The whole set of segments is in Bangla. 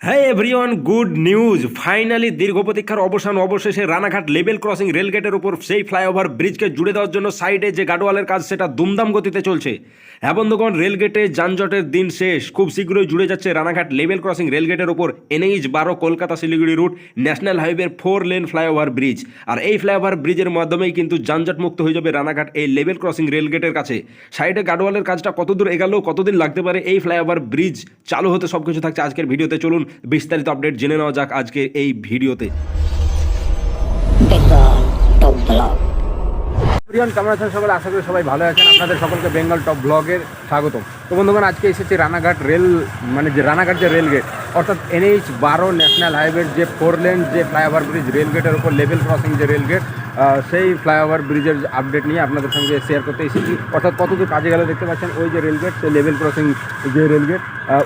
হ্যাঁ এভরিওয়ান গুড নিউজ ফাইনালি দীর্ঘ প্রতীক্ষার অবসান অবশেষে রানাঘাট লেভেল ক্রসিং রেলগেটের উপর সেই ফ্লাইওভার ব্রিজকে জুড়ে দেওয়ার জন্য সাইডে যে গাডোয়ালের কাজ, সেটা দুমদাম গতিতে চলছে। হ্যাঁ বন্ধুগণ রেলগেটে যানজটের দিন শেষ। খুব শীঘ্রই জুড়ে যাচ্ছে রানাঘাট লেভেল ক্রসিং রেলগেটের উপর এনএইচ বারো কলকাতা শিলিগুড়ি রুট, ন্যাশনাল হাইওয়ের ফোর লেন ফ্লাইওভার ব্রিজ। আর এই ফ্লাইওভার ব্রিজের মাধ্যমেই কিন্তু যানজট মুক্ত হয়ে যাবে রানাঘাট এই লেভেল ক্রসিং রেলগেটের কাছে। সাইডে গাডোয়ালের কাজটা কতদূর এগালো, কতদিন লাগতে পারে এই ফ্লাইওভার ব্রিজ চালু হতে সব কিছু থাকছে আজকের ভিডিওতে। চলুন বিস্তারিত আপডেট জেনে নেওয়া যাক আজকের এই ভিডিওতে। প্রিয়ন, কেমন আছেন সকলে আশা করি সবাই ভালো আছেন। আপনাদের সকলকে বেঙ্গল টপ ব্লগের স্বাগতম। তো বন্ধুগণ, আজকে এসেছি রানাঘাট রেল মানে যে রানাঘাট যে রেল গেট অর্থাৎ এনএইচ বারো ন্যাশনাল হাইওয়ের যে ফোর লেন যে ফ্লাইওভার ব্রিজ রেল গেটের উপর লেভেল ক্রসিং যে রেল গেট সেই ফ্লাইওভার ব্রিজের আপডেট নিয়ে আপনাদের সঙ্গে শেয়ার করতে এসেছি। অর্থাৎ কতদূর কাজে গেলে দেখতে পাচ্ছেন, ওই যে রেলগেট সেই লেভেল ক্রসিং যে রেলগেট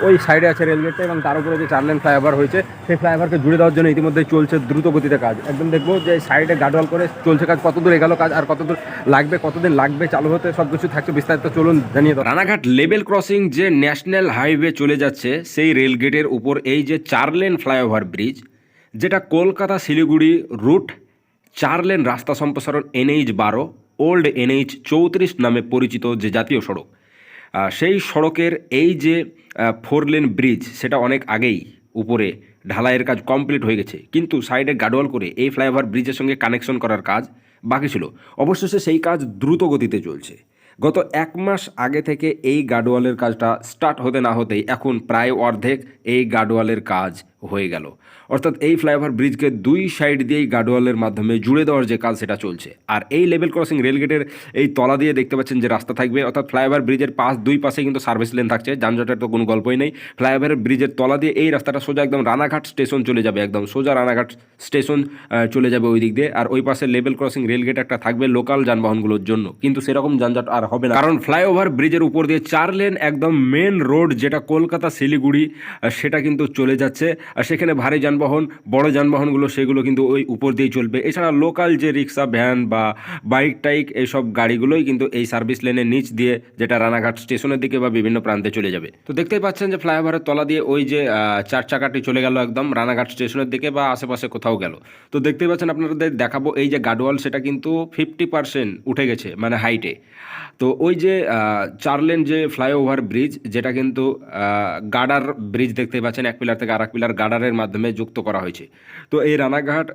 ওই সাইডে আছে রেল গেটটা এবং তার উপরে যে চার লেন ফ্লাইওভার হয়েছে, সেই ফ্লাইওভারকে জুড়ে দেওয়ার জন্য ইতিমধ্যে চলছে দ্রুত গতিতে কাজ। একদম দেখব যে সাইডে গাডওয়াল করে চলছে কাজ, কতদূর এগালো কাজ আর কতদূর লাগবে, কতদিন লাগবে, চালু হতে সব কিছু থাকছে বিস্তারিত, চলুন জানিয়ে দাও। রানাঘাট লেভেল ক্রসিং যে ন্যাশনাল হাইওয়ে চলে যাচ্ছে, সেই রেলগেটের উপর এই যে চার লেন ফ্লাইওভার ব্রিজ যেটা কলকাতা শিলিগুড়ি রুট চার লেন রাস্তা সম্প্রসারণ এনএইচ বারো, ওল্ড এনএইচ চৌত্রিশ নামে পরিচিত যে জাতীয় সড়ক। সেই সড়কের এই যে ফোর লেন ব্রিজ, সেটা অনেক আগেই উপরে ঢালাইয়ের কাজ কমপ্লিট হয়ে গেছে। কিন্তু সাইডে গাডওয়াল করে এই ফ্লাইওভার ব্রিজের সঙ্গে কানেকশন করার কাজ বাকি ছিল। অবশেষে সেই কাজ দ্রুত গতিতে চলছে। গত এক মাস আগে থেকে এই গাডওয়ালের কাজটা স্টার্ট হতে না হতেই এখন প্রায় অর্ধেক এই গাডওয়ালের কাজ হয়ে গেল। অর্থাৎ এই ফ্লাইওভার ব্রিজকে দুই সাইড দিয়েই গাডওয়ালের মাধ্যমে জুড়ে দেওয়ার যে কাজ সেটা চলছে। আর এই লেভেল ক্রসিং রেলগেটের এই তলা দিয়ে দেখতে পাচ্ছেন যে রাস্তা থাকবে। অর্থাৎ ফ্লাইওভার ব্রিজের পাশ দুই পাশে কিন্তু সার্ভিস লেন থাকছে। যানজটের তো কোনো গল্পই নেই। ফ্লাইওভারের ব্রিজের তলা দিয়ে এই রাস্তাটা সোজা একদম রানাঘাট স্টেশন চলে যাবে একদম। সোজা রানাঘাট স্টেশন চলে যাবে ওই দিক দিয়ে। আর ওই পাশে লেভেল ক্রসিং রেলগেট একটা থাকবে লোকাল যানবাহনগুলোর জন্য। কিন্তু সেরকম যানজট আর হবে না। কারণ ফ্লাইওভার ব্রিজের উপর দিয়ে চার লেন একদম মেন রোড যেটা কলকাতা শিলিগুড়ি সেটা কিন্তু চলে যাচ্ছে। আর সেখানে ভারী যানবাহন, বড় যানবাহনগুলো, সেগুলো কিন্তু ওই উপর দিয়েই চলবে। এছাড়া লোকাল যে রিক্সা ভ্যান বা বাইক টাইক এইসব গাড়িগুলোই কিন্তু এই সার্ভিস লেনের নিচ দিয়ে যেটা রানাঘাট স্টেশনের দিকে বা বিভিন্ন প্রান্তে চলে যাবে। তো দেখতেই পাচ্ছেন যে ফ্লাইওভারের তলা দিয়ে ওই যে চার চাকাটি চলে গেল একদম রানাঘাট স্টেশনের দিকে বা আশেপাশে কোথাও গেল। তো দেখতেই পাচ্ছেন আপনাদের দেখাবো এই যে গাডওয়াল সেটা কিন্তু ফিফটি পার্সেন্ট উঠে গেছে মানে হাইটে তো ওই যে চার লেন যে ফ্লাইওভার ব্রিজ যেটা কিন্তু গার্ডার ব্রিজ দেখতে পাচ্ছেন, এক পিলার থেকে আর এক পিলার গার্ডারের মাধ্যমে যুক্ত করা হয়েছে। তো এই রানাঘাট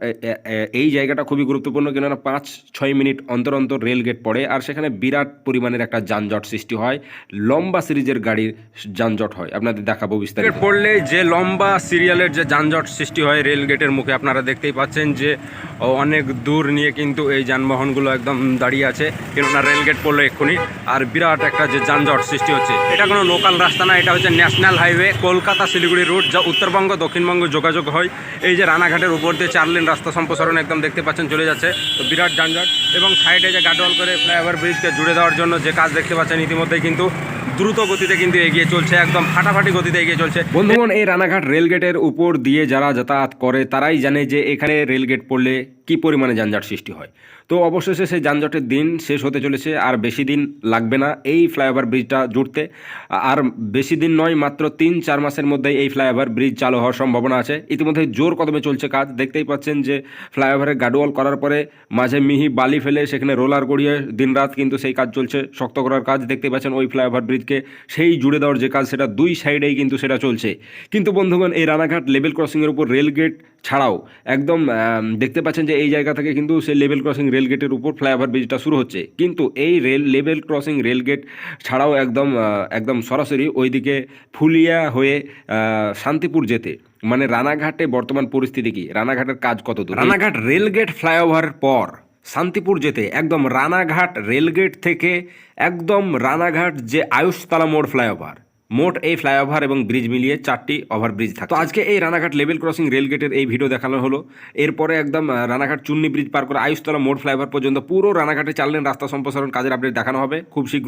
এই জায়গাটা খুবই গুরুত্বপূর্ণ কেননা পাঁচ, ছয় মিনিট অন্তর অন্তর রেল গেট পড়ে আর সেখানে বিরাট পরিমাণের একটা যানজট সৃষ্টি হয়। লম্বা সিরিজের গাড়ির যানজট হয়। আপনাদের দেখাবো বিস্তারিত। পড়লে যে লম্বা সিরিয়ালের যে যানজট সৃষ্টি হয় রেল গেটের মুখে আপনারা দেখতেই পাচ্ছেন যে অনেক দূর নিয়ে কিন্তু এই যানবাহনগুলো একদম দাঁড়িয়ে আছে। কেননা রেল গেট পড়ল এক্ষুনি আর বিরাট একটা যে যানজট সৃষ্টি হচ্ছে। এটা কোনো লোকাল রাস্তা না, এটা হচ্ছে national highway Kolkata Siliguri route যা উত্তরবঙ্গ দক্ষিণবঙ্গ যোগাযোগ হয়। এই যে রানাঘাটের উপর দিয়ে চার লেন রাস্তা সম্প্রসারণ একদম দেখতে পাচ্ছেন, চলে যাচ্ছে। তো বিরাট যানজট এবং সাইডে যে গাডওয়াল করে ফ্লাইওভার ব্রিজকে জুড়ে দেওয়ার জন্য যে কাজ দেখতে পাচ্ছেন, ইতিমধ্যেই কিন্তু দ্রুত গতিতে কিন্তু এগিয়ে চলছে, একদম ফাটাফাটি গতিতে এগিয়ে চলছে। বন্ধুগণ, এই রানাঘাট রেলগেটের উপর দিয়ে যারা যাতায়াত করে, তারাই জানে যে এখানে রেলগেট পড়লে কি পরিমাণে যানজট সৃষ্টি হয়? তো অবশেষে সেই যানজটের দিন শেষ হতে চলেছে, আর বেশি দিন লাগবে না এই ফ্লাইওভার ব্রিজটা জুড়তে। আর বেশি দিন নয়, মাত্র তিন চার মাসের মধ্যে এই ফ্লাইওভার ব্রিজ চালু হওয়ার সম্ভাবনা আছে। ইতিমধ্যে জোর কদমে চলছে কাজ, দেখতেই পাচ্ছেন যে ফ্লাইওভারে গাডওয়াল করার পরে মাঝে মিহি বালি ফেলে সেখানে রোলার গড়িয়ে দিনরাত কিন্তু সেই কাজ চলছে, শক্ত করার কাজ। দেখতে পাচ্ছেন ওই ফ্লাইওভার ব্রিজকে সেই জুড়ে দেওয়ার যে কাজ, সেটা দুই সাইডেই কিন্তু সেটা চলছে। কিন্তু বন্ধুগণ, এই রানাঘাট লেভেল ক্রসিংয়ের উপর রেলগেট ছাড়াও একদম দেখতে পাচ্ছেন যে এই জায়গা থেকে কিন্তু সেই লেভেল ক্রসিং রেলগেটের উপর ফ্লাইওভার ব্রিজটা শুরু হচ্ছে। কিন্তু এই রেল লেভেল ক্রসিং রেলগেট ছাড়াও একদম একদম সরাসরি ওইদিকে ফুলিয়া হয়ে শান্তিপুর যেতে। মানে রানাঘাটে বর্তমান পরিস্থিতি কি? রানাঘাটের কাজ কত দূর রানাঘাট রেলগেট ফ্লাইওভার পর শান্তিপুর যেতে একদম রানাঘাট রেলগেট থেকে একদম রানাঘাট যে আয়ুষতলা মোড় ফ্লাইওভার। মোট এই ফ্লাইওভার এবং ব্রিজ মিলিয়ে চারটি ওভারব্রিজ থাকে তো আজকে এই রানাঘাট লেভেল ক্রসিং রেলগেটের এই ভিডিও দেখানো হলো। এরপরে একদম রানাঘাট চুন্নি ব্রিজ পার করে আয়ুষতলা মোড় ফ্লাইওভার পর্যন্ত পুরো রানাঘাটে চাললেন রাস্তা সম্প্রসারণ, কাজের আপডেট দেখানো হবে। খুব শীঘ্র